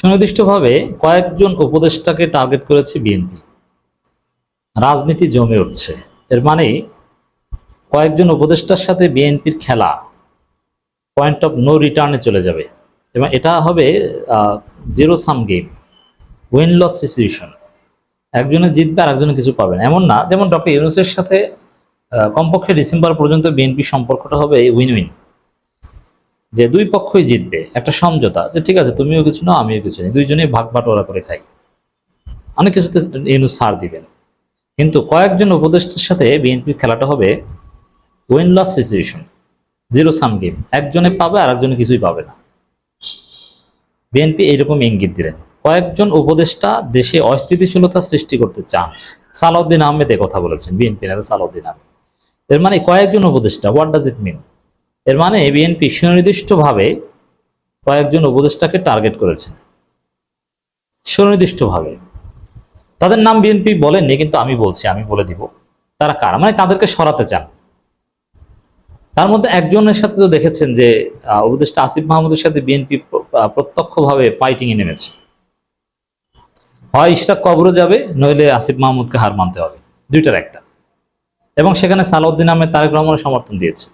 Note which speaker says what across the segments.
Speaker 1: সুনির্দিষ্টভাবে কয়েকজন উপদেষ্টাকে টার্গেট করেছে বিএনপি। রাজনীতি জমে উঠছে। এর মানে কয়েকজন উপদেষ্টার সাথে বিএনপির খেলা পয়েন্ট অফ নো রিটার্নে চলে যাবে। এবং এটা হবে zero sum game win loss situation একজনে জিতবে আর একজনে কিছু পাবে না। এমন না, যেমন ডক্টর ইউনুসের সাথে কমপক্ষে ডিসেম্বর পর্যন্ত বিএনপি সম্পর্কটা হবে উইন উইন যে দুই পক্ষই জিতবে, একটা সমঝোতা যে ঠিক আছে, তুমিও কিছু নাও, আমিও কিছু নেই। দুইজনেই ভাগ বাটোয়ারা করে খাই। অনেক কিছুতে ইউনুস ছাড় দিবেন। কিন্তু কয়েকজন উপদেষ্টার সাথে বিএনপির খেলাটা হবে win loss situation zero sum game একজনে পাবে আর একজনে কিছুই পাবে না। বিএনপি এইরকম ইঙ্গিত দিলেন। কয়েকজন উপদেষ্টা দেশে অস্থিতিশীলতা সৃষ্টি করতে চান। সালাউদ্দিন আহমেদ কথা বলেছেন, বিএনপি নেতা সালাউদ্দিন আহমেদ। এর মানে কয়েকজন উপদেষ্টা হোয়াট ডাজ ইট মিন এর মানে বিএনপি সুনির্দিষ্টভাবে কয়েকজন উপদেষ্টাকে টার্গেট করেছে। সুনির্দিষ্টভাবে তাদের নাম বিএনপি বলেননি, কিন্তু আমি বলছি, আমি বলে দিব। তারা কারা? মানে তাদেরকে সরাতে চান। তার মধ্যে একজনের সাথে তো দেখেছেন যে উপদেষ্টা আসিফ মাহমুদের সাথে বিএনপি প্রত্যক্ষভাবে ফাইটিং এ নেমেছে। হয় ইশরাক কবরও যাবে, নইলে আসিফ মাহমুদকে হার মানতে হবে। দুইটার একটা। এবং সেখানে সালাউদ্দিন আহমেদ, তারেক রহমানের সমর্থন দিয়েছে।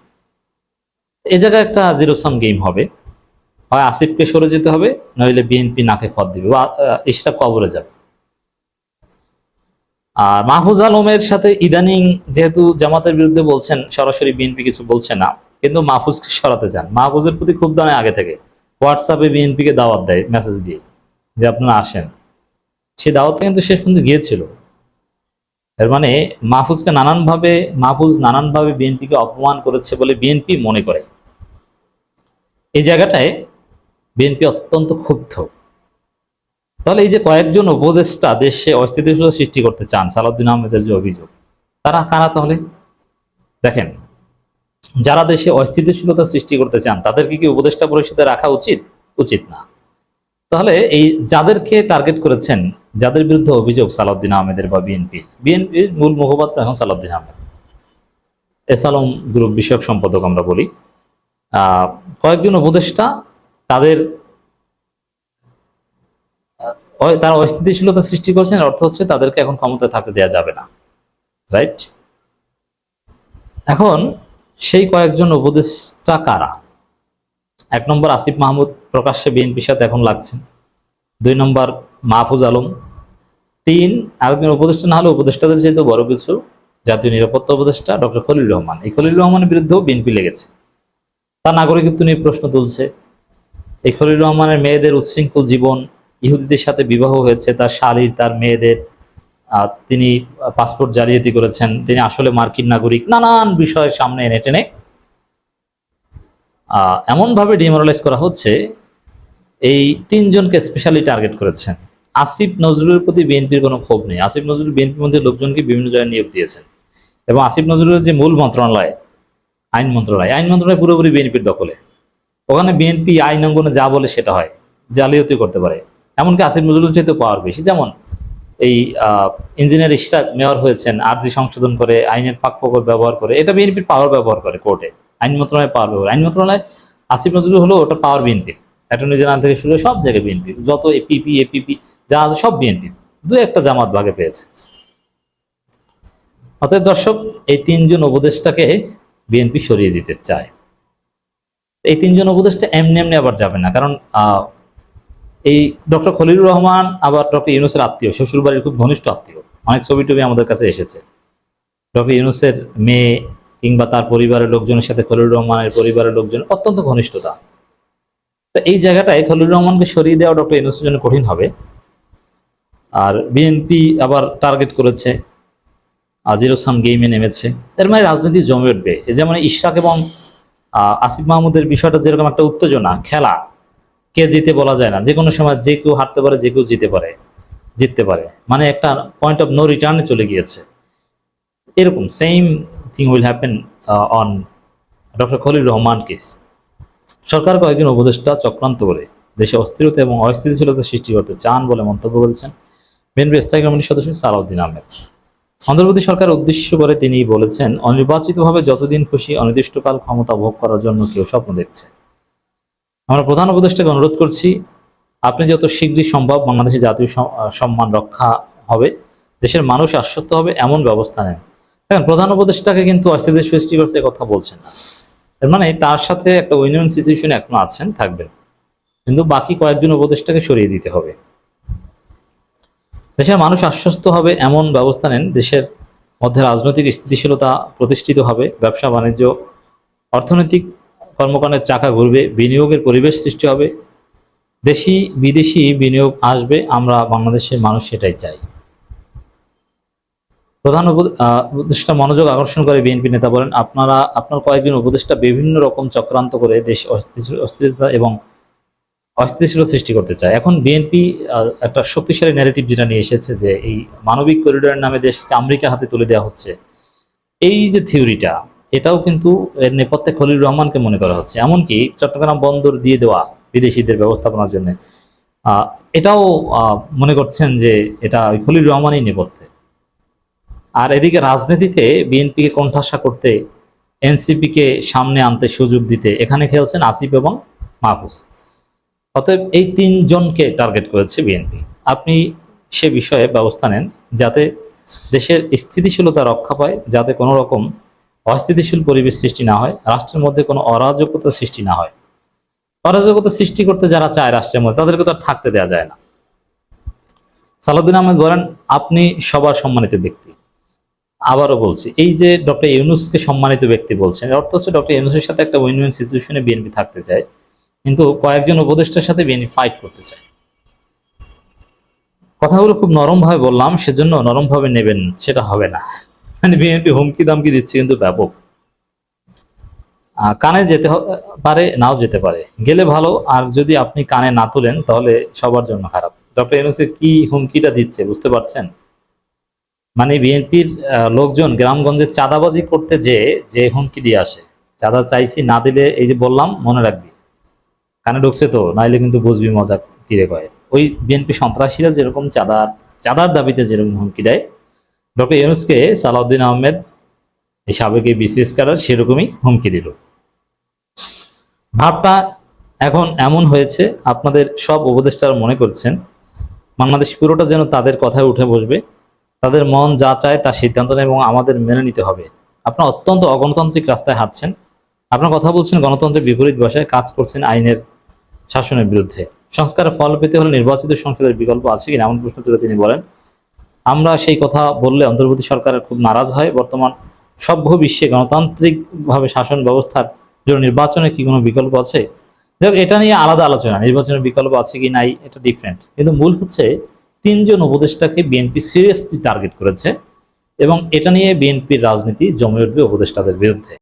Speaker 1: এ জায়গায় একটা জিরো সাম গেম হবে। হয় আসিফকে সরে যেতে হবে, নইলে বিএনপি নাকে খত দিবে। বা ইশরাক কবরে যাবে। আর মাহফুজ আলমের সাথে ইদানিং যেহেতু জামাতের বিরুদ্ধে বলছেন, সরাসরি বিএনপি কিছু বলছে না, কিন্তু মাহফুজকে সরাতে চান। মাহফুজের প্রতি খুব দামে আগে থেকে। হোয়াটসঅ্যাপে বিএনপিকে দাওয়াত দেয় মেসেজ দিয়ে, যে আপনারা আসেন। সে দাওয়াতে কিন্তু শেষ পর্যন্ত গিয়েছিল। এর মানে মাহফুজকে নানানভাবে, মাহফুজ নানানভাবে বিএনপিকে অপমান করেছে বলে বিএনপি মনে করে। এই জায়গাটায় বিএনপি অত্যন্ত ক্ষুব্ধ। তাহলে এই যে কয়েকজন উপদেষ্টা দেশে অস্থিতিশীলতা সৃষ্টি করতে চান, সালাউদ্দিন আহমেদের যে অভিযোগ, তারা কারা তাহলে? দেখেন, যারা দেশে অস্থিতিশীলতা সৃষ্টি করতে চান, তাদেরকে কি উপদেষ্টা পরিষদে রাখা উচিত? উচিত না। তাহলে এই যাদেরকে টার্গেট করেছেন, যাদের বিরুদ্ধে অভিযোগ সালাউদ্দিন আহমেদের বা বিএনপি, বিএনপির মূল মুখপাত্র এখন সালাউদ্দিন আহমেদ। এস আলম গ্রুপ বিষয়ক সম্পাদক আমরা বলি। কয়েকজন উপদেষ্টা তাদের তারা অস্থিতিশীলতা সৃষ্টি করছেন অর্থ হচ্ছে তাদেরকে এখন ক্ষমতায় থাকতে দেওয়া যাবে না রাইট এখন সেই কয়েকজন উপদেষ্টা কারা? এক নম্বর আসিফ মাহমুদ প্রকাশ্যে বিএনপির সাথে এখন লাগছেন। দুই নম্বর মাহফুজ আলম। তিন, আরেকজন উপদেষ্টা না হলে উপদেষ্টাদের যেহেতু বড় কিছু জাতীয় নিরাপত্তা উপদেষ্টা ডক্টর খলিল রহমান। এই খলিল রহমানের বিরুদ্ধেও বিএনপি লেগেছে। তার নাগরিকত্ব নিয়ে প্রশ্ন তুলছে। এই খলিল রহমানের মেয়েদের উচ্ছৃঙ্খল জীবন, ইহুদিদের সাথে বিবাহ হয়েছে, তার শালীর তার মেয়েদের তিনি পাসপোর্ট জালিয়াতি করেছেন, তিনি আসলে মার্কিন নাগরিক, নানান বিষয়ের সামনে এনে টেনে। এমনভাবে ডিমোরালাইজ করা হচ্ছে, এই তিনজনকে স্পেশালি টার্গেট করেছেন। আসিফ নজরুলের প্রতি বিএনপির কোনো ক্ষোভ নেই। আসিফ নজরুল বিএনপির মধ্যে লোকজনকে বিভিন্ন জায়গায় নিয়োগ দিয়েছেন। এবং আসিফ নজরুলের যে মূল মন্ত্রণালয় আইন মন্ত্রণালয়। আইন মন্ত্রণালয় পুরোপুরি বিএনপির দখলে। ওখানে বিএনপি আইন অঙ্গনে যা বলে সেটা হয়, জালিয়াতি করতে পারে। এমনকি আসিফ নজরুল চাইতে পাওয়ার বেশি। যেমন এই ইঞ্জিনিয়ার ইশরাক মেয়র হয়েছেন, আর্জি সংশোধন করে, আইনের ফাঁক ফোকর ব্যবহার করে, এটা বিএনপির পাওয়ার ব্যবহার করে কোর্টে আইন মন্ত্রণালয় পাওয়ার ব্যবহার আইন মন্ত্রণালয়, আসিফ নজরুল হলো ওটা পাওয়ার বিএনপি। অ্যাটর্নি জেনারেল থেকে শুরু সব জায়গায় বিএনপি। যত এপিপি এপিপি যা আছে সব বিএনপি। দু একটা জামাত ভাগে পেয়েছে। অতএব দর্শক, এই তিনজন উপদেষ্টাকে বিএনপি সরিয়ে দিতে চায়। এই তিনজন উপদেষ্টা এমনি এমনি আবার যাবে না। কারণ এই ডক্টর খলিলুর রহমান, আবার ডক্টর ইউনুসের আত্মীয় শ্বশুর বাড়ির খুব ঘনিষ্ঠ আত্মীয়। অনেক ছবি টবি আমাদের কাছে এসেছে। ডক্টর ইউনুসের মেয়ে কিংবা তার পরিবারের লোকজনের সাথে খলিলুর রহমানের পরিবারের লোকজন অত্যন্ত ঘনিষ্ঠতা। তো এই জায়গাটায় খলিলুর রহমানকে সরিয়ে দেওয়া ডক্টর ইউনুসের জন্য কঠিন হবে। আর বিএনপি আবার টার্গেট করেছে আজির ওসাম গেমে নেমেছে। এর মানে রাজনীতি জমে উঠবে। যেমন ইশরাক এবং আসিফ মাহমুদের বিষয়টা যেরকম একটা উত্তেজনা, খেলা, কে জিতে বলা যায় না। যে কোনো সময় যে কেউ হারতে পারে, যে কেউ জিতে পারে, জিততে পারে। মানে একটা পয়েন্ট অফ নো রিটার্নে চলে গিয়েছে। এরকম same thing will happen on doctor Khalil Rahman case সরকার কয়েকজন উপদেষ্টা চক্রান্ত করে দেশে অস্থিরতা এবং অস্থিতিশীলতা সৃষ্টি করতে চান বলে মন্তব্য করেছেন। বিএনপি স্থায়ী কমিটির সদস্য সালাউদ্দিন আহমেদ। অন্তর্বর্তী সরকার উদ্দেশ্য করে তিনি বলেছেন, অনির্বাচিতভাবে যতদিন খুশি অনির্দিষ্টকাল ক্ষমতা ভোগ করার জন্য কেউ স্বপ্ন দেখছে। আমরা প্রধান উপদেষ্টাকে অনুরোধ করছি, আপনি যত শীঘ্রই সম্ভব বাংলাদেশের জাতীয় সম্মান রক্ষা হবে, দেশের মানুষ আশ্বস্ত হবে, এমন ব্যবস্থা নেন। দেখেন, প্রধান উপদেষ্টাকে কিন্তু অস্থিরদের সৃষ্টি করছে কথা বলছেন এর মানে তার সাথে একটা উইন সিচুয়েশন এখনও আছেন, থাকবেন। কিন্তু বাকি কয়েকজন উপদেষ্টাকে সরিয়ে দিতে হবে। দেশের মানুষ আশ্বস্ত হবে এমন ব্যবস্থা নেন, দেশের মধ্যে রাজনৈতিক স্থিতিশীলতা প্রতিষ্ঠিত হবে, ব্যবসা বাণিজ্য, অর্থনৈতিক কর্মকাণ্ডের চাকা ঘুরবে, বিনিয়োগের পরিবেশ সৃষ্টি হবে, দেশি, বিদেশি বিনিয়োগ আসবে, আমরা বাংলাদেশের মানুষ সেটাই চাই। প্রধান উপদেষ্টা মনোযোগ আকর্ষণ করে বিএনপি নেতা বলেন, আপনারা, আপনার কয়েকজন উপদেষ্টা বিভিন্ন রকম চক্রান্ত করে দেশ অস্থিরতা এবং অস্থিতিশীলতা সৃষ্টি করতে চায়। এখন বিএনপি একটা শক্তিশালী ন্যারেটিভ যেটা নিয়ে এসেছে যে এই মানবিক করিডোরের নামে দেশকে আমেরিকা হাতে তুলে দেওয়া হচ্ছে, এই যে থিওরিটা এটাও কিন্তু এর নেপথ্যে খলিল রহমানকে মনে করা হচ্ছে। এমনকি চট্টগ্রাম বন্দর দিয়ে দেওয়া বিদেশিদের ব্যবস্থাপনার জন্য এটাও মনে করছেন যে এটা ওই খলিল রহমানই নেপথ্যে। আর এদিকে রাজনীতিতে বিএনপিকে কোণঠাসা করতে এনসিপিকে সামনে আনতে সুযোগ দিতে এখানে খেলছেন আসিফ এবং মাহফুজ। অতএব এই তিনজনকে টার্গেট করেছে বিএনপি। আপনি সে বিষয়ে ব্যবস্থা নেন যাতে দেশের স্থিতিশীলতা রক্ষা পায়, যাতে কোনো রকম অস্থিতিশীল পরিবেশ সৃষ্টি না হয়, রাষ্ট্রের মধ্যে কোনো অরাজকতা সৃষ্টি না হয়। অরাজকতা সৃষ্টি করতে যারা চায় রাষ্ট্রের মধ্যে, তাদেরকে তো আর থাকতে দেওয়া যায় না। সালাউদ্দিন আহমেদ বলেন, আপনি সবার সম্মানিত ব্যক্তি। আবারও বলছি, এই যে ডক্টর ইউনুসকে সম্মানিত ব্যক্তি বলছেন অর্থ হচ্ছে ডক্টর ইউনুসের সাথে একটা উইন উইন সিচুয়েশনে বিএনপি থাকতে চায়। কিন্তু কয়েকজন উপদেষ্টার সাথে বিএনপি ফাইট করতে চায়। কথাগুলো খুব নরম ভাবে বললাম, সেজন্য নরম ভাবে নেবেন, সেটা হবে না। মানে বিএনপি হুমকি দামকি দিচ্ছে, কিন্তু ব্যাপক। কানে যেতে পারে, নাও যেতে পারে। গেলে ভালো, আর যদি আপনি কানে না তোলেন, তাহলে সবার জন্য খারাপ। ডক্টর ইউনুসকে কি হুমকিটা দিচ্ছে, বুঝতে পারছেন? মানে বিএনপির লোকজন গ্রামগঞ্জে চাঁদাবাজি করতে যে যে হুমকি দিয়ে আসে, চাঁদা চাইছি না দিলে, এই যে বললাম, মনে রাখবি। কানে ঢুকছে তো, নাইলে কিন্তু বুঝবি মজা কিরে কয়। ওই বিএনপি সন্ত্রাসীরা যেরকম চাঁদার চাঁদার দাবিতে যেরকম হুমকি দেয়, ডক্টর ইউনুসকে সালাউদ্দিন আহমেদ, এই সাবেক বিসিএস কারার সেরকমই হুমকি দিল। ভাবটা এখন এমন হয়েছে, আপনাদের সব উপদেষ্টারা মনে করছেন, বাংলাদেশ পুরোটা যেন তাদের কথায় উঠে বসবে, তাদের মন যা চায় তা সিদ্ধান্ত নেয় এবং আমাদের মেনে নিতে হবে। আপনার অত্যন্ত অগণতান্ত্রিক রাস্তায় হাঁটছেন, আপনার কথা বলছেন গণতন্ত্রের বিপরীত ভাষায় কাজ করছেন আইনের শাসনের বিরুদ্ধে। সংস্কারের ফল পেতে হলে নির্বাচিত সংসদের বিকল্প আছে কিনা, এমন প্রশ্ন তুলে তিনি বলেন, আমরা সেই কথা বললে অন্তর্বর্তী সরকারের খুব নারাজ হয়। বর্তমান সভ্য বিশ্বে গণতান্ত্রিকভাবে শাসন ব্যবস্থার জন্য নির্বাচনে কি কোনো বিকল্প আছে? যাক, এটা নিয়ে আলাদা আলোচনা নির্বাচনের বিকল্প আছে কি নাই, এটা ডিফারেন্ট কিন্তু মূল হচ্ছে, তিনজন উপদেষ্টাকে বিএনপি সিরিয়াসলি টার্গেট করেছে এবং এটা নিয়ে বিএনপির রাজনীতি জমে উঠবে উপদেষ্টাদের বিরুদ্ধে।